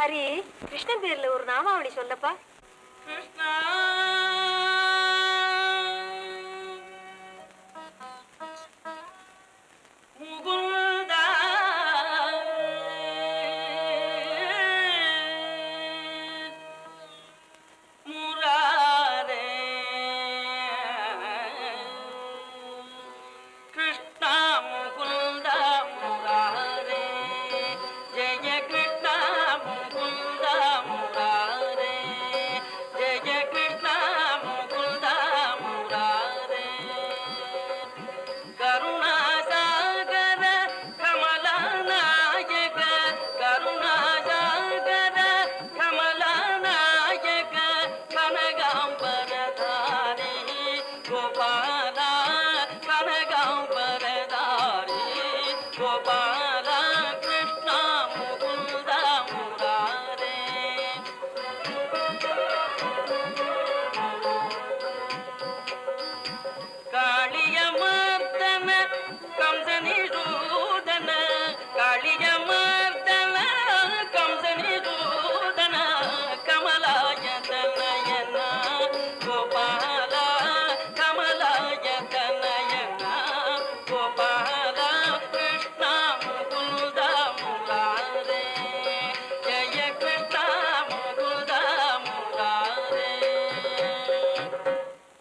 ஹரி கிருஷ்ணன் பேர்ல ஒரு நாமாவளி சொல்லப்பா.